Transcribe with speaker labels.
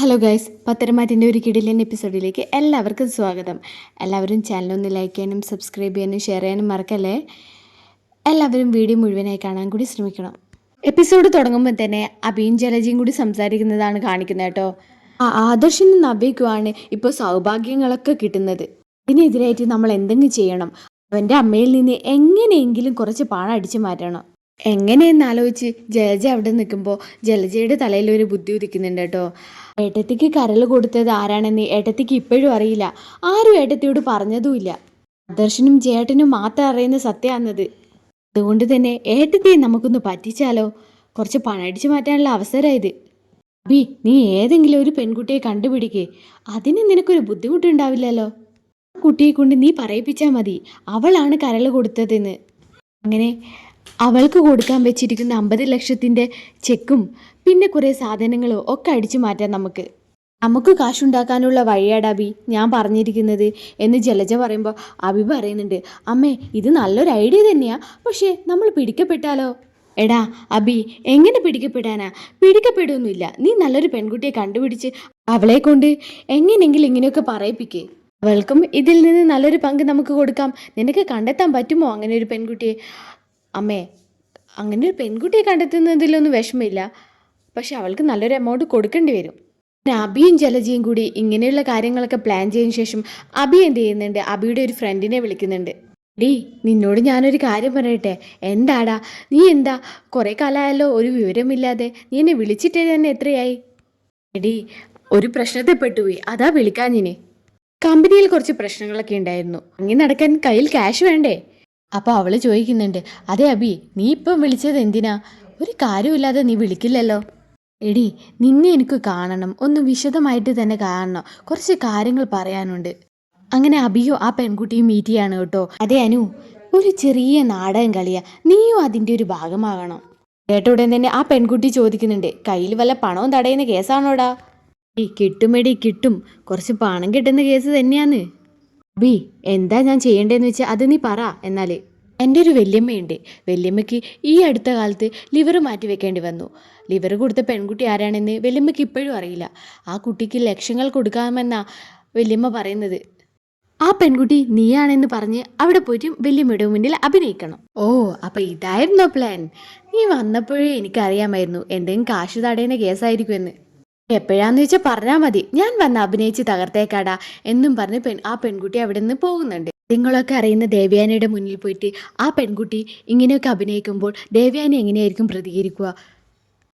Speaker 1: Hello guys പത്തരമാറ്റിന്റെ ഒരു കിടിലൻ എപ്പിസോഡിലേക്ക് എല്ലാവർക്കും സ്വാഗതം. എല്ലാവരും ചാനൽ ഒന്ന് ലൈക്ക് ചെയ്യാനും സബ്സ്ക്രൈബ് ചെയ്യാനും ഷെയർ ചെയ്യാനും മറക്കല്ലേ? എല്ലാവരും വീഡിയോ മുഴുവനായി കാണാൻ കൂടി ശ്രമിക്കണം. എപ്പിസോഡ് തുടങ്ങുമ്പോൾ തന്നെ അബീൻ ജലജയും കൂടി സംസാരിക്കുന്നതാണ് കാണിക്കുന്നത് കേട്ടോ. ആ ആദർശിനും നവ്യക്കുമാണ് ഇപ്പോൾ സൗഭാഗ്യങ്ങളൊക്കെ കിട്ടുന്നത്. ഇതിനെതിരായിട്ട് നമ്മൾ എന്തെങ്കിലും ചെയ്യണം? അവന്റെ അമ്മയിൽ നിന്ന് എങ്ങനെയെങ്കിലും കുറച്ച് പണം അടിച്ചു മാറ്റണം. എങ്ങനെയെന്ന് ആലോചിച്ച് ജലജ അവിടെ നിൽക്കുമ്പോൾ ജലജയുടെ തലയിൽ ഒരു ബുദ്ധി ഉദിക്കുന്നുണ്ട് കേട്ടോ. ഏട്ടത്തിക്ക് കരൾ കൊടുത്തത് ആരാണെന്ന് ഏട്ടത്തിക്ക് ഇപ്പോഴും അറിയില്ല. ആരും ഏട്ടത്തിയോട് പറഞ്ഞതുമില്ല. ദർശനും ജേട്ടനും മാത്രം അറിയുന്ന സത്യമാണത് അതുകൊണ്ട് തന്നെ ഏട്ടത്തിയെ നമുക്കൊന്ന് പറ്റിച്ചാലോ? കുറച്ച് പണടിച്ചു മാറ്റാനുള്ള അവസരമായത് അബി നീ ഏതെങ്കിലും ഒരു പെൺകുട്ടിയെ കണ്ടുപിടിക്കേ. അതിന് നിനക്കൊരു ബുദ്ധിമുട്ടുണ്ടാവില്ലല്ലോ. ആ കുട്ടിയെ കൊണ്ട് നീ പറയിപ്പിച്ചാൽ മതി. അവളാണ് കരൾ കൊടുത്തതെന്ന്. അങ്ങനെ അവൾക്ക് കൊടുക്കാൻ വെച്ചിരിക്കുന്ന അമ്പത് ലക്ഷത്തിന്റെ ചെക്കും പിന്നെ കുറേ സാധനങ്ങളും ഒക്കെ അടിച്ചു മാറ്റാം നമുക്ക്. നമുക്ക് കാശുണ്ടാക്കാനുള്ള വഴിയാടാ അബി ഞാൻ പറഞ്ഞിരിക്കുന്നത്. എന്ന് ജലജ പറയുമ്പോൾ അബി പറയുന്നുണ്ട് അമ്മേ ഇത് നല്ലൊരു ഐഡിയ തന്നെയാ പക്ഷേ നമ്മൾ പിടിക്കപ്പെട്ടാലോ? എടാ അബി എങ്ങനെ പിടിക്കപ്പെടാനാ? പിടിക്കപ്പെടുകയൊന്നുമില്ല നീ നല്ലൊരു പെൺകുട്ടിയെ കണ്ടുപിടിച്ച് അവളെ കൊണ്ട് എങ്ങനെയെങ്കിലും ഇങ്ങനെയൊക്കെ പറയിപ്പിക്കേ. അവൾക്കും ഇതിൽ നിന്ന് നല്ലൊരു പങ്ക് നമുക്ക് കൊടുക്കാം. നിനക്ക് കണ്ടെത്താൻ പറ്റുമോ അങ്ങനെ ഒരു പെൺകുട്ടിയെ? അമ്മേ അങ്ങനെ ഒരു പെൺകുട്ടിയെ കണ്ടെത്തുന്നതിലൊന്നും വിഷമമില്ല. പക്ഷെ അവൾക്ക് നല്ലൊരു എമൗണ്ട് കൊടുക്കേണ്ടി വരും. അബിയും ജലജയും കൂടി ഇങ്ങനെയുള്ള കാര്യങ്ങളൊക്കെ പ്ലാൻ ചെയ്യുന്ന ശേഷം അബി എന്ത് ചെയ്യുന്നുണ്ട്? അബിയുടെ ഒരു ഫ്രണ്ടിനെ വിളിക്കുന്നുണ്ട്. ഡീ നിന്നോട് ഞാനൊരു കാര്യം പറയട്ടെ? എന്താടാ? നീ എന്താ? കുറേ കാലമായല്ലോ ഒരു വിവരമില്ലാതെ. നീ എന്നെ വിളിച്ചിട്ട് തന്നെ എത്രയായി? എടീ ഒരു പ്രശ്നത്തെ പെട്ടുപോയി. അതാ വിളിക്കാൻ വിളിക്കാഞ്ഞിനെ. കമ്പനിയിൽ കുറച്ച് പ്രശ്നങ്ങളൊക്കെ ഉണ്ടായിരുന്നു. അങ്ങനെ നടക്കാൻ കയ്യിൽ ക്യാഷ് വേണ്ടേ? അപ്പോൾ അവൾ ചോദിക്കുന്നുണ്ട് അതെ അബി നീ ഇപ്പം വിളിച്ചത് എന്തിനാ? ഒരു കാര്യമില്ലാതെ നീ വിളിക്കില്ലല്ലോ. എടി നിന്നെ എനിക്ക് കാണണം. ഒന്ന് വിശദമായിട്ട് തന്നെ കാണണം. കുറച്ച് കാര്യങ്ങൾ പറയാനുണ്ട്. അങ്ങനെ അബിയോ ആ പെൺകുട്ടിയും മീറ്റ് ചെയ്യാണ് കേട്ടോ. അതെ അനു ഒരു ചെറിയ നാടകം കളിയാ. നീയോ അതിന്റെ ഒരു ഭാഗമാകണം. കേട്ട ഉടൻ തന്നെ ആ പെൺകുട്ടി ചോദിക്കുന്നുണ്ട് കയ്യിൽ വല്ല പണവും തടയുന്ന കേസാണോടാ? ഈ കിട്ടുമെടി കിട്ടും. കുറച്ച് പണം കിട്ടുന്ന കേസ് തന്നെയാന്ന്. ബി എന്താ ഞാൻ ചെയ്യേണ്ടതെന്ന് വെച്ചാൽ അത് നീ പറ എന്നാലേ. എന്റെ ഒരു വല്യമ്മയുണ്ട്. വല്യമ്മയ്ക്ക് ഈ അടുത്ത കാലത്ത് ലിവർ മാറ്റി വെക്കേണ്ടി വന്നു. ലിവർ കൊടുത്ത പെൺകുട്ടി ആരാണെന്ന് വല്യമ്മയ്ക്ക് ഇപ്പോഴും അറിയില്ല. ആ കുട്ടിക്ക് ലക്ഷങ്ങൾ കൊടുക്കാമെന്നാ വല്യമ്മ പറയുന്നത്. ആ പെൺകുട്ടി നീയാണെന്ന് പറഞ്ഞ് അവിടെ പോയിട്ട് വല്യമ്മയുടെ മുന്നിൽ അഭിനയിക്കണം. ഓ അപ്പൊ ഇതായിരുന്നോ പ്ലാൻ നീ വന്നപ്പോഴേ എനിക്കറിയാമായിരുന്നു. എന്തെങ്കിലും കാശ് തടയുന്ന കേസായിരിക്കുമെന്ന്. എപ്പോഴാന്ന് വെച്ചാൽ പറഞ്ഞാൽ മതി. ഞാൻ വന്ന് അഭിനയിച്ച് തകർത്തേക്കാടാ എന്നും പറഞ്ഞ് പെൺ ആ പെൺകുട്ടി അവിടെ നിന്ന് പോകുന്നുണ്ട്. നിങ്ങളൊക്കെ അറിയുന്ന ദേവയാനിയുടെ മുന്നിൽ പോയിട്ട് ആ പെൺകുട്ടി ഇങ്ങനെയൊക്കെ അഭിനയിക്കുമ്പോൾ ദേവയാനി എങ്ങനെയായിരിക്കും പ്രതികരിക്കുക?